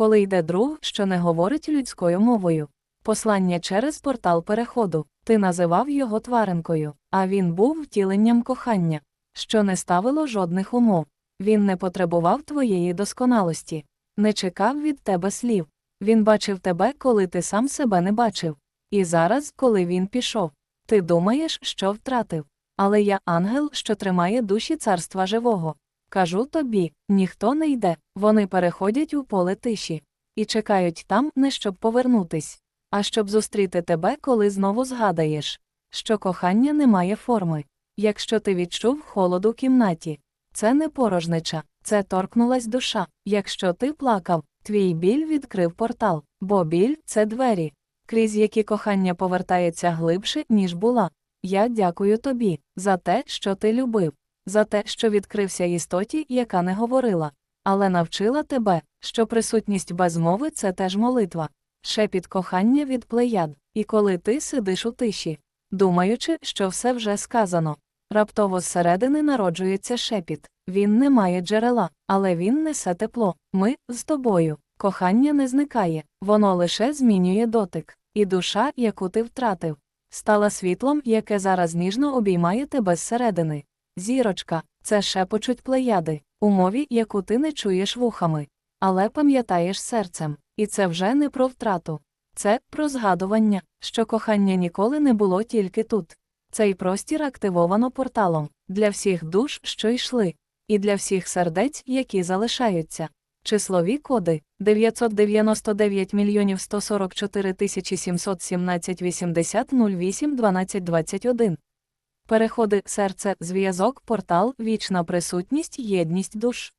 коли йде друг, що не говорить людською мовою. Послання через портал переходу. Ти називав його тваринкою, а він був втіленням кохання, що не ставило жодних умов. Він не потребував твоєї досконалості, не чекав від тебе слів. Він бачив тебе, коли ти сам себе не бачив. І зараз, коли він пішов, ти думаєш, що втратив. Але я ангел, що тримає душі царства живого. Кажу тобі, ніхто не йде, вони переходять у поле тиші і чекають там не щоб повернутись, а щоб зустріти тебе, коли знову згадаєш, що кохання не має форми. Якщо ти відчув холод у кімнаті, це не порожнича, це торкнулась душа. Якщо ти плакав, твій біль відкрив портал, бо біль це двері, крізь які кохання повертається глибше, ніж була. Я дякую тобі за те, що ти любив, за те, що відкрився істоті, яка не говорила, але навчила тебе, що присутність без мови це теж молитва, шепіт кохання від плеяд, і коли ти сидиш у тиші, думаючи, що все вже сказано. Раптово зсередини народжується шепіт. Він не має джерела, але він несе тепло. Ми з тобою. Кохання не зникає, воно лише змінює дотик. І душа, яку ти втратив, стала світлом, яке зараз ніжно обіймає тебе зсередини. Зірочка, це шепочуть плеяди, у мові, яку ти не чуєш вухами, але пам'ятаєш серцем. І це вже не про втрату. Це про згадування, що кохання ніколи не було тільки тут. Цей простір активовано порталом для всіх душ, що йшли, і для всіх сердець, які залишаються. Числові коди 999 мільйонів 144 тисячі 717 80 08 12 21. Переходи серце, зв'язок, портал, вічна присутність, єдність душ.